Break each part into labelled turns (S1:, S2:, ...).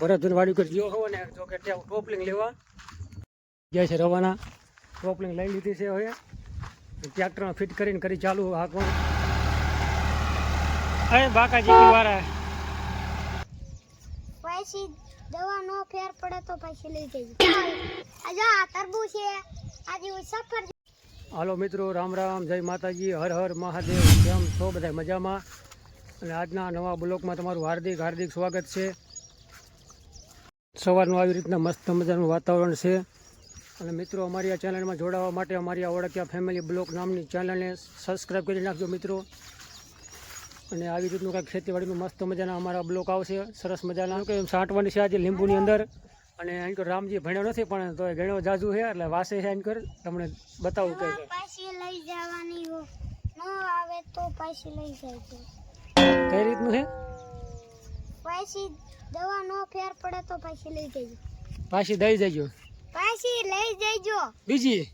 S1: ભરતભાઈ વાડી કરી ગયો હો ને જો કે ત્યાં ટોપલિંગ લેવા ગયા છે રવાના. ટોપલિંગ લઈ લીધી છે હવે. ટ્રેક્ટરમાં ફિટ કરીને કરી ચાલુ હાંકવાનું. અરે બાકાજી વારા
S2: પછી દવા નો ફેર પડે તો પછી લઈ આજે આ તરબૂચ છે. આજે હું સફર
S1: હાલો મિત્રો રામ રામ જય માતાજી હર હર મહાદેવ. કેમ છો? બધા મજામાં? અને આજના નવા બ્લોકમાં તમારું હાર્દિક હાર્દિક સ્વાગત છે. સવારનું આવી રીતના મસ્ત મજાનું વાતાવરણ છે. અને મિત્રો અમારી આ ચેનલમાં જોડાવા માટે અમારી આ ઓળખ્યા ફેમિલી બ્લોક નામની ચેનલને સબસ્ક્રાઈબ કરી નાખજો મિત્રો. અને આવી રીતનું કાંઈક ખેતીવાડીનું મસ્ત મજાના અમારા બ્લોક આવશે. સરસ મજાના. કે સાંટવાની છે આજે લીંબુની અંદર. અને અહીં કર રામજી ભણ્યો નથી પણ તો ઘણો જાજુ છે એટલે વાસે છે અહીં કર તમને બતાવું કે કઈ રીતનું છે?
S2: પછી દવા નો ફેર પડે તો પાછી લઈ જજો.
S1: પાછી દઈ જજો.
S2: પાછી લઈ જજો.
S1: બીજી?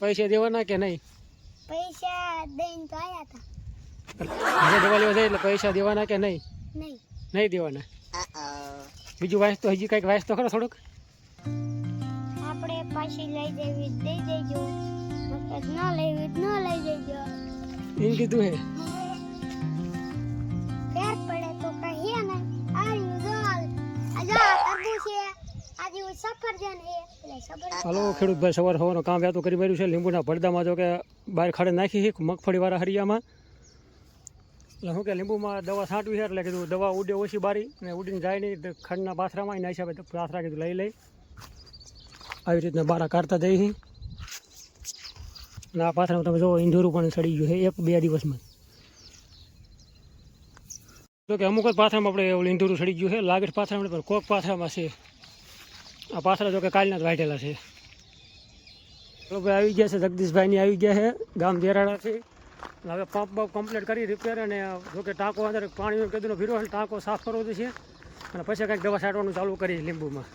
S1: પૈસા દેવાના કે નહીં?
S2: પૈસા દઈને તો આયા હતા
S1: હવે દવા લેવા જાય એટલે પૈસા દેવાના કે નહીં?
S2: નહીં.
S1: નહીં દેવાના. બીજું વાંચ તો હજી કંઈક વાંચ તો ખરો થોડુંક?
S2: આપણે પાછી લઈ જવી દઈ જજો ન લેવી ન લઈ જજો.
S1: એમ કીધું હે. હાલો, ખેડૂતભાઈ, સવાર સવારનું કામ વ્યાતું કરી રહ્યું છે. લીંબુના પડદામાં જો કે બહાર ખાડે નાખી છે, મગફળીવાળા હરિયામાં. એટલે શું કે લીંબુમાં દવા છાંટવી છે, એટલે કીધું દવા ઉડે ઓછી બારી, ને ઉડીને જાય નહીં. ખંડના પાથરામાં એના હિસાબે પાથરા કીધું લઈ લઈ આવી રીતના બારા કાઢતા જઈ છે અને આ પાથરામાં તમે જો ઇંધોરું પણ સડી ગયું છે, એક બે દિવસમાં. જો કે અમુક જ પાથરામાં આપણે ઓલું ઇંધોરું સડી ગયું છે લાગેટ પાથરામાં પણ કોક પાથરામાં છે. આ પાથરા જો કે કાલના જ વાઢેલા છે. તો ભાઈ, આવી ગયા છે, જગદીશભાઈની આવી ગયા છે, ગામ દેરાડાથી અને હવે પંપ બંપ કમ્પ્લીટ કરી રિપેર અને જો કે ટાંકો અંદર પાણીનો કીધું, ભીરો છે ટાંકો સાફ કરવો છે અને પછી કંઈક દવા છાંટવાનું ચાલુ કરી લીંબુમાં.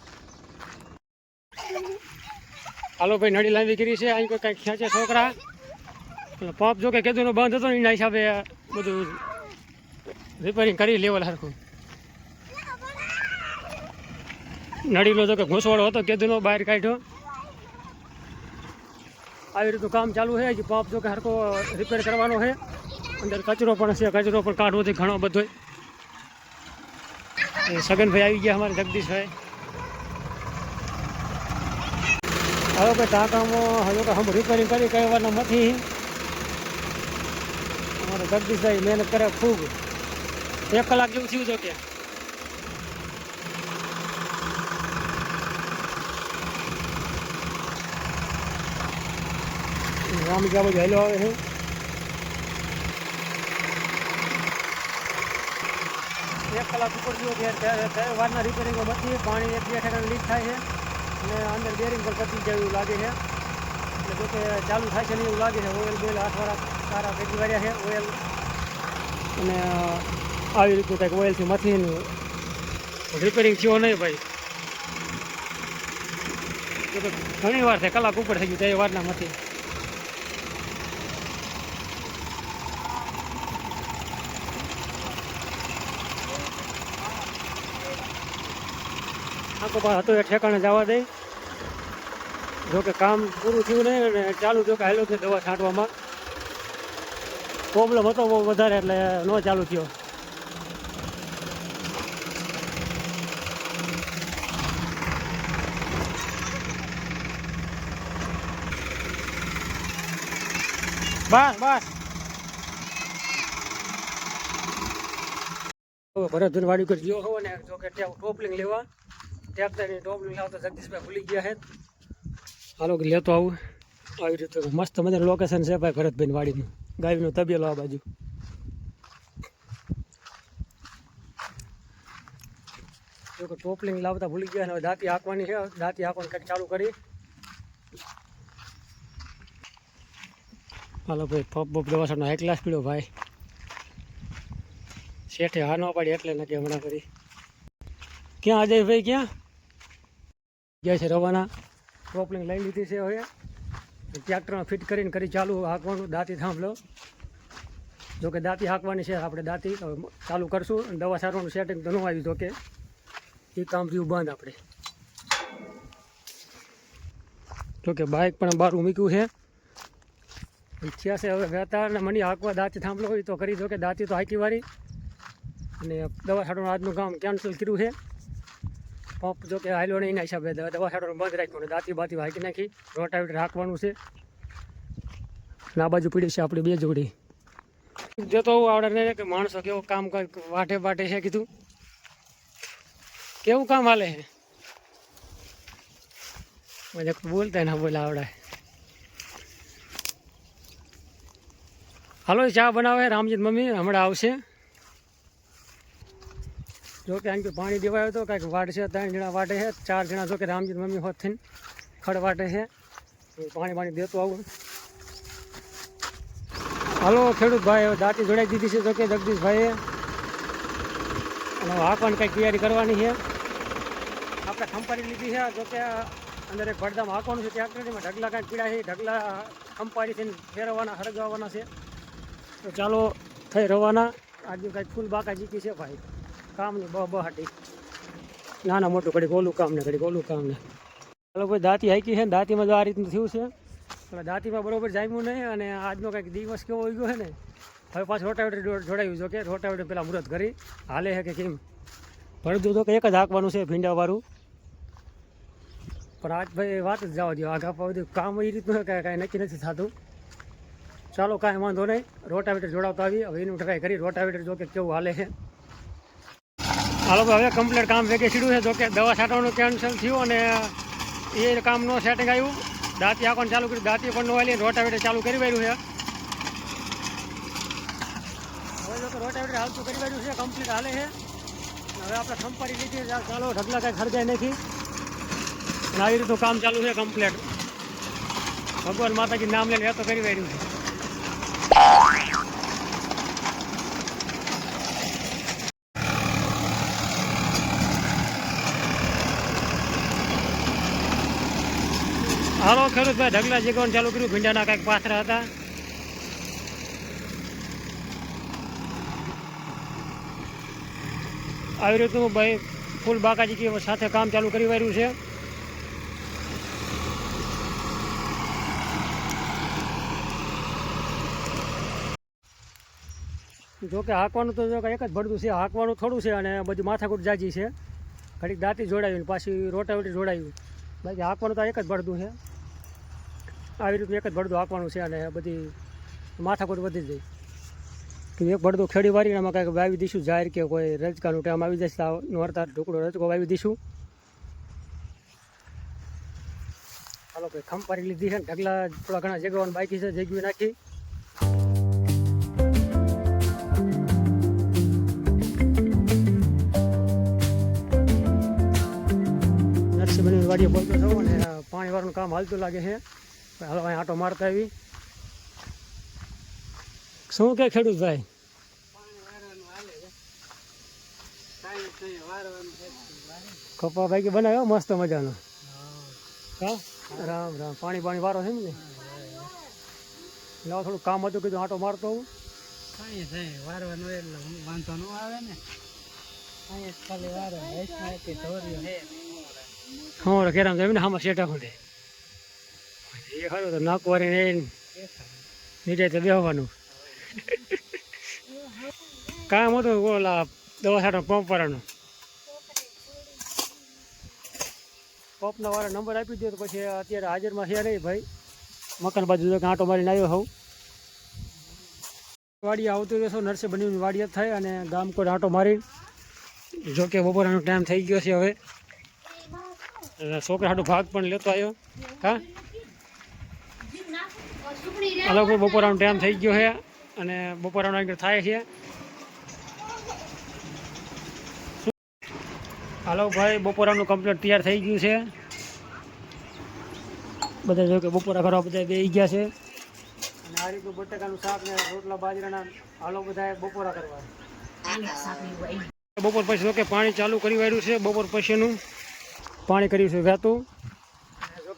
S1: હાલો ભાઈ નડી લાંબી કરી છે. અહીં કોઈ કંઈક ખેંચે છોકરા. એટલે પંપ જો કે કીધું બંધ હતો ને એના હિસાબે બધું રિપેરિંગ કરી લેવલ સરખું નળીનો તો કે ઘૂંસવાળો હતો કેદુનો બહાર કાઢ્યો. આવી રીતનું કામ ચાલુ છે, હજી પંપ જો કે હરકો રિપેર કરવાનો છે. અંદર કચરો પણ છે, કચરો પણ કાઢવો છે ઘણો બધો. સગનભાઈ આવી ગયા અમારે જગદીશભાઈ. હવે ભાઈ ટાંકામાં હવે કે હમ રિપેરિંગ કરી કઈ વારના નથી. અમારે જગદીશભાઈ મહેનત કરે ખૂબ. એક કલાક જેવું થયું છે કે રામ જ્યાં બધું આવે છે. એક કલાક ઉપર જેવો ત્યારે વારના રિપેરિંગો બધી પાણી એક બે ઠેકાણે લીક થાય છે. અને અંદર બેરિંગ પર પતી જાય એવું લાગે છે. એટલે જો કે ચાલુ થાય છે ને એવું લાગે છે. ઓઇલ બેલ હાથવાળા સારા ભેગી વાળ્યા છે ઓઇલ. અને આવી રીતનું કંઈક ઓઇલથી મથીનું રિપેરિંગ થયો નહીં ભાઈ. ઘણી વાર છે. કલાક ઉપર થઈ ગયું તે વારના મથી આખો પાસ હતો, એ ઠેકાણે જવા દે. જોકે કામ પૂરું થયું નહીં અને ચાલુ જો કે હાલો છે દવા છાંટવામાં. પ્રોબ્લેમ હતો બહુ વધારે એટલે ન ચાલુ થયો. બસ બસ. ભરતભાઈ વાડી કરી ગયો હોવ ને જો કે ત્યાં ટોપલિંગ લેવા. ટ્રેક્ટરની ટોપલી લાવતા જગદીશભાઈ ભૂલી ગયા છે. હાલો લેતો આવું. આવી રીતે મસ્ત મજાનું લોકેશન છે ભાઈ ભરતભાઈ વાડીનું. ગાયનું તબેલો આ બાજુ. જો કે ટોપલિંગ લાવતા ભૂલી ગયા હવે દાંતી હાંકવાની છે. દાંતી હાંકવાનું કંઈક ચાલુ કરી. હાલો ભાઈ પપ બપ દવાસાનો હાઈ ક્લાસ પીડ્યો ભાઈ. શેઠે હા ન પાડી એટલે નથી હમણાં કરી. ક્યાં અજયભાઈ, ક્યાં? ગયા છે રવાના. ટોપલિંગ લઈ લીધી છે હવે. ટ્રેક્ટરમાં ફિટ કરીને કરી ચાલુ હાંકવાનું. દાંતી થાંભલો જોકે દાંતી હાંકવાની છે, આપણે દાંતી ચાલુ કરશું. અને દવા સારવાનું સેટિંગ તો ન આવ્યું જોકે એ કામ થયું બંધ આપણે. જોકે બાઇક પણ બહાર મૂક્યું છે. ઈચ્છા છે હવે વેતાળને મને હાંકવા દાંતી થાંભલો હોય તો કરી દો કે દાંતી તો હાંકી વાળી. અને દવા સારવાનું આજનું કામ કેન્સલ કર્યું છે. પંપ જો કે હાલ્યો નહીં, એના હિસાબે દવા છાંટવાનું બંધ રાખ્યું દાંતી બાતી હાંકી નાખી. રોટાવેટર રાખવાનું છે. ના બાજુ પીડી છે આપણી બે જોડી. જતો હું આવડે ને કે માણસો કેવું કામ વાટે વાટે છે કીધું. કેવું કામ હાલે છે? મને બોલતા ના બોલે આવડે. હાલો, ચા બનાવે રામજીત મમ્મી, હમણાં આવશે. જો કે આમ કે પાણી દેવાયો તો કાંઈક વાટ છે, ત્રણ જણા વાટે છે, ચાર જણા જો કે રામજી મમ્મી હોત થઈને ખડ વાટે છે. પાણી પાણી દેતો આવું. હાલો, ખેડૂત ભાઈ, હવે દાંતી જોડાઈ દીધી છે તો કે જગદીશભાઈએ. અને હાંકવાની કંઈક તૈયારી કરવાની છે. આપણે ખંપારી લીધી છે, જો કે અંદર એક ભડદામાં હાંકવાનું છે ટ્રેક્ટરમાં ઢગલા કાંઈક પીડા છે, ઢગલા ખંપારી થઈને ફેરવવાના હરગાવવાના છે. તો ચાલો, થઈ રવાના. આજે કાંઈક ફૂલ બાકા જીતી છે ભાઈ. કામની બહુ બહાટી. નાના મોટું ઘડી ગોલું કામ ને ઘડી ગોલું કામ ને. ચાલો ભાઈ, દાંતી હાકી છે ને, દાંતીમાં તો આ રીતનું થયું છે. એટલે દાંતીમાં બરોબર જામ્યું નહીં અને આજનો કંઈક દિવસ કેવો આવી ગયો છે ને, હવે પાછું રોટાવેટર જોડાયું જો કે, રોટાવેટર પેલા મુહૂર્ત કરી, હાલે છે કે કેમ? ભરતું તો કે એક જ હાંકવાનું છે ભીંડાવાળું. પણ આજ ભાઈ વાત જ જવા દો આગા બધું કામ એ રીતનું કાંઈ નક્કી નથી થતું. ચાલો, કાંઈ વાંધો નહીં, રોટાવેટર જોડાવતા આવી હવે એનું ટ્રાય કરી, રોટાવેટર જો કે કેવું હાલે છે. હાલો તો હવે કમ્પ્લીટ કામ ભેગે છીડ્યું છે. જોકે દવા છાંટવાનું કેન્સલ થયું અને એ કામનું સેટિંગ આવ્યું. દાંતી આંકવાનું ચાલુ કર્યું. દાંતી પણ નવાલી રોટાવેટર ચાલુ કરી વાળ્યું છે. હવે જો કે રોટાવેટર હાલતું કરી વાળ્યું છે. કમ્પ્લીટ હાલે છે. હવે આપણે સંપાડી લીધી ચાલો, ઢગલા કાંઈ ખર્ચાય નથી. આવી રીતનું કામ ચાલુ છે કમ્પ્લીટ ભગવાન માતાજી નામ લઈને એ તો કરી વાળ્યું છે. હાલો ખેડૂત ભાઈ ઢગલા જીગવાનું ચાલુ કર્યું, ભીંડાના કાંઈક પાથરા હતા. આવી રીતનું ભાઈ ફૂલ બાકાજી સાથે કામ ચાલુ કરી વાર્યું છે. જોકે હાંકવાનું તો જોકે એક જ ભરતું છે, હાંકવાનું થોડું છે અને બધું માથાકૂટ જાજી છે. ઘડીક દાંતી જોડાયું પાછી રોટાવેટી જોડાયું. બાકી હાંકવાનું તો એક જ ભરતું છે. આવી રીતનું એક જ ભરતું હાંકવાનું છે અને બધી માથાકૂટ વધી જાય. કે એક ભરતું ખેડી વારીને એમાં કાંઈક વાવી દઈશું, જાહેર કે કોઈ રજકાનું ટાઈમ આવી જશે નોરતા ઢોકળો રજકો વાવી દઈશું. ચાલો કંઈ ખંપારી લીધી છે ને, ઢગલા થોડા ઘણા જગવાનું બાકી છે, જગવી નાખી. નરસિંહભાઈની વાડીએ બોલતો થયો અને પાણી વાળાનું કામ હાલતું લાગે છે. હાલો અહીં આટો મારતા આવી. શું કે ખેડૂત ભાઈ? કપા ભાઈ બનાવ્યો? મસ્ત મજાનો. રામ રામ. પાણી પાણી વારો છે ને લાવ થોડું કામ હતું કીધું આટો મારતો હું
S3: કાંઈ થાય વારવાનું એટલે વાંધો ન આવે ને. અહીંયા જ ખાલી વારો વૈષ્ણવ હે
S1: હા કેરામ જાય ને આમાં શેટા ખોટે એ ખરું, તો નાક વારીને નીચે તો બેહવાનું. કામ હતું ઓલા દવા છાંટો પંપ વાળાનું પંપના વાળા નંબર આપી દો તો પછી અત્યારે હાજરમાં છે નહીં ભાઈ. મકાન બાજુ આંટો મારીને આવ્યો હોઉં. વાડી આવતું રહેશો, નરસે બની વાડી થાય અને ગામ કોઈ આંટો મારી જો કે બપોરનો ટાઈમ થઈ ગયો છે હવે. છોકરા હાટું ભાગ પણ લેતો આવ્યો. હા? હાલો, ભાઈ, બપોરાનો ટાઈમ થઈ ગયો છે અને બપોરાનો આગળ થાય છે. હાલો, ભાઈ, બપોરાનું કમ્પ્લીટ તૈયાર થઈ ગયું છે. બધા જો કે બપોરા કરવા બધા બેસી ગયા છે. અને આ રીતનું બટાકાનું શાક ને રોટલા બાજરાના હાલો બધા બપોરા કરવા. બપોર પછી જો કે પાણી ચાલુ કરી વાળ્યું છે, બપોર પછીનું પાણી કર્યું છે જો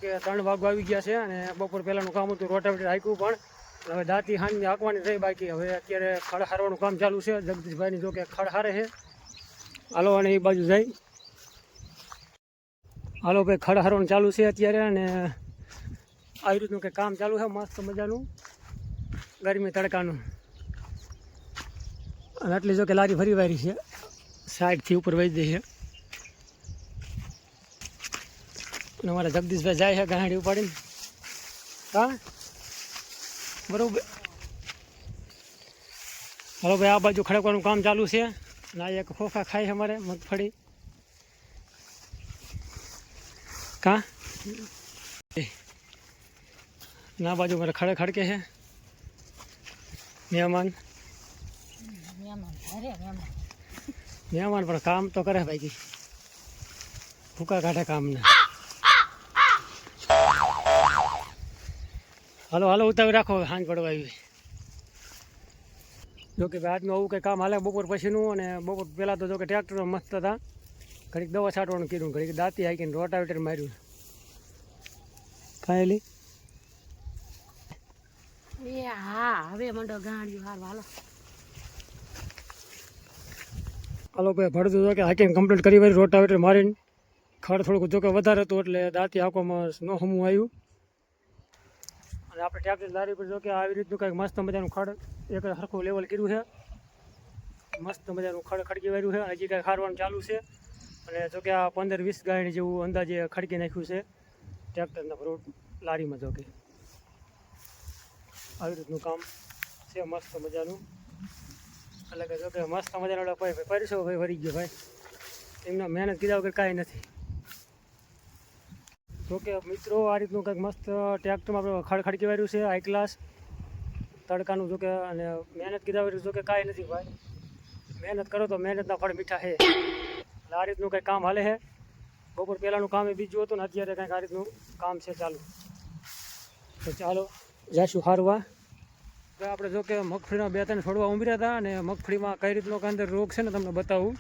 S1: કે ત્રણ વાગવા આવી ગયા છે અને બપોર પહેલાંનું કામ હતું, રોટાવેટર હાંક્યું પણ. હવે દાંતી હાંજની હાંકવાની રહી બાકી. હવે અત્યારે ખડ હારવાનું કામ ચાલુ છે. જગદીશભાઈની જો કે ખડ હારે છે. હાલો અને એ બાજુ જાય હાલો ભાઈ, ખડ હારવાનું ચાલુ છે અત્યારે અને આવી રીતનું કે કામ ચાલુ છે, મસ્ત મજાનું. ગરમી તડકાનું. અને આટલી જો કે લારી ફરી વારી છે. સાઈડથી ઉપર વહી દઈએ અને અમારા જગદીશભાઈ જાય છે ગાંડી ઉપાડીને. હા? બરોબર. હલો ભાઈ આ બાજુ ખડકવાનું કામ ચાલુ છે. અને આ એક ખોખા ખાય છે અમારે મગફળી. કા? ના બાજુ મારે ખડે ખડકે છે. મહેમાન. મહેમાન પણ કામ તો કરે ભાઈ ભૂકા કાઢે કામને. હાલો હાલો ઉતાવી રાખો હાંજ સાંજ પડવા આવી. જો કે આજનું આવું કંઈ કામ હાલે બપોર પછીનું અને બપોર પહેલાં તો જો કે ટ્રેક્ટર મસ્ત હતા. ઘડીક દવા છાંટવાનું કીધું ઘડીક દાંતી હાકીને રોટાવેટર માર્યું. કાંઈ
S4: એ હા હવે મંડો ગાંડિયું હાલ હાલો.
S1: હાલો ભાઈ ભરતું જો કે હાકીને કમ્પ્લીટ કરી વારી રોટાવેટર મારીને. ખડ થોડુંક જો કે વધારે હતું એટલે દાંતી હાંકવામાં ન હમું આવ્યું. અને આપણે ટ્રેક્ટર લારી પર જો કે આવી રીતનું કંઈક મસ્ત મજાનું ખડ, એક સરખું લેવલ કર્યું છે. મસ્ત મજાનું ખડ ખડકી વાર્યું છે. હજી કાંઈ ખારવાનું ચાલુ છે. અને જો કે આ પંદર વીસ ગાયણી જેવું અંદાજે ખડકી નાખ્યું છે ટ્રેક્ટરના રોડ લારીમાં જો કે. આવી રીતનું કામ છે, મસ્ત મજાનું. એટલે કે જો કે મસ્ત મજાનો ભાઈ ભાઈ પરિસો ભાઈ વરી ગયો ભાઈ. એમના મહેનત કીધા વગર કાંઈ નથી. જો કે મિત્રો, આ રીતનું કંઈક મસ્ત ટ્રેક્ટરમાં આપણે ખડખડકી વાર્યું છે હાઈ ક્લાસ તડકાનું જો કે, અને મહેનત કીધા વાર્યું જો કે કાંઈ નથી ભાઈ. મહેનત કરો તો મહેનતના ફળ મીઠા છે. એટલે આ રીતનું કંઈક કામ હાલે છે. બપોર પહેલાંનું કામ એ બીજું હતું ને, અત્યારે કંઈક આ રીતનું કામ છે ચાલુ. તો ચાલો, જાશું હારવા. તો આપણે જો કે મગફળીના બે ત્રણ છોડવા ઉમેર્યા હતા અને મગફળીમાં કઈ રીતનો અંદર રોગ છે ને, તમને બતાવું.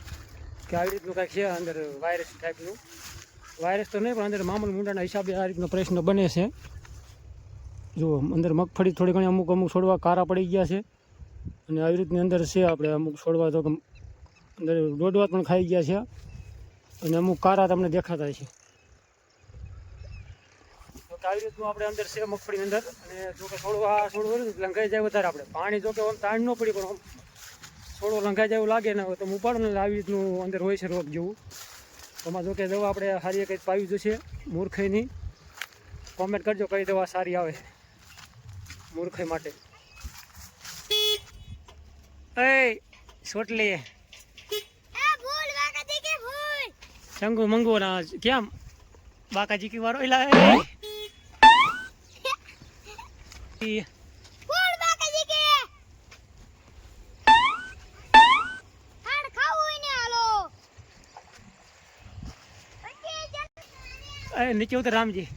S1: કે આવી રીતનું કાંઈક છે અંદર વાયરસ ટાઈપનું વાયરસ તો નહીં, પણ અંદર મામૂલ મુંડાના હિસાબે આ રીતનો પ્રશ્ન બને છે. જુઓ અંદર મગફળી થોડી ઘણી અમુક અમુક છોડવા કારા પડી ગયા છે. અને આવી રીતની અંદર છે આપણે અમુક છોડવા તો અંદર દોડવા પણ ખાઈ ગયા છે. અને અમુક કારા તમને દેખાતા છે. તો આવી રીતનું આપણે અંદર છે મગફળીની અંદર. અને જો કે છોડવા છોડવું લંઘાઈ જાય વધારે આપણે. પાણી જો કે આમ તાણ ન પડી, પણ છોડવો લંઘાઈ જાય એવું લાગે ને તો ઉપાડો ને આવી રીતનું અંદર હોય છે રોગ જેવું. એમાં જો કે દવા આપણે સારી કંઈક પાવી જશે મૂર્ખાઈની કોમેન્ટ કરજો કઈ દવા સારી આવે મૂર્ખાઈ માટે. એ સોટલી ચંગુ મંગુ ના કેમ? બાકાજી કી વારો? એલા એ
S2: ભૂલ વાગતી કે હાડ ખાવું હોય ને હાલો પછી જલ-
S1: એ નીચે ઉતર રામજી.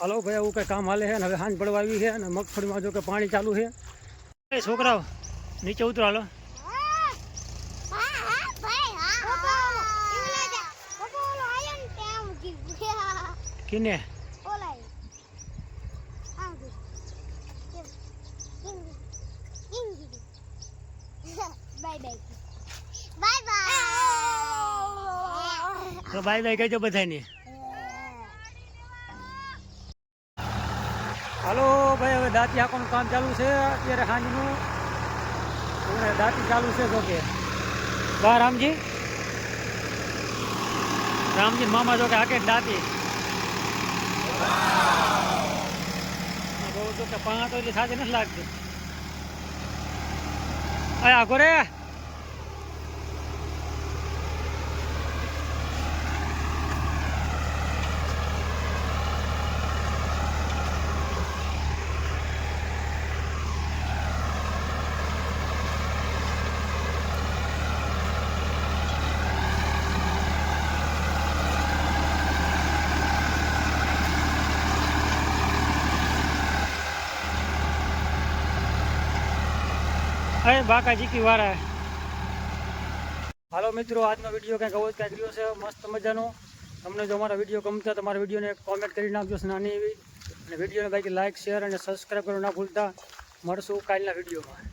S1: હાલો ભાઈ, આવું કંઈ કામ હાલે છે ને? હવે સાંજ પડવા આવી છે અને મગફળીમાં જો કે પાણી ચાલુ છે. છોકરાઓ, નીચે ઉતરો, હાલો.
S2: કિને? બાય હા ભાઈ હા પપ્પા ઇવલા જા પપ્પા ઓલો આયો ને તે આમ કીધું
S1: કિને
S2: ઓલા આમ કીધું બાય બાય બાય બાય
S1: તો ભાઈ ભાઈ કહેજો બધાને હાલો, ભાઈ, હવે દાંતી આંખોનું કામ ચાલુ છે અત્યારે સાંજનું. અને દાંતી ચાલુ છે જોકે. બા, રામજી? રામજી, મામા જોકે હાકે દાંતી. બહુ જો કે પાંચ એટલી સાથે નથી લાગતી. અરે આખો રે. અરે બાકાજી કી વારા હે. હાલો મિત્રો, આજનો વીડિયો કંઈક આવો જ કંઈક રહ્યો છે. મસ્ત મજાનો. તમને જો અમારા વીડિયો ગમતા તમારા વિડીયોને કોમેન્ટ કરી નાખજો, નાની એવી. અને વિડીયોને બાકી લાઇક શેર અને સબસ્ક્રાઈબ કરવાનું ના ભૂલતા. મળશું કાલના વિડીયોમાં.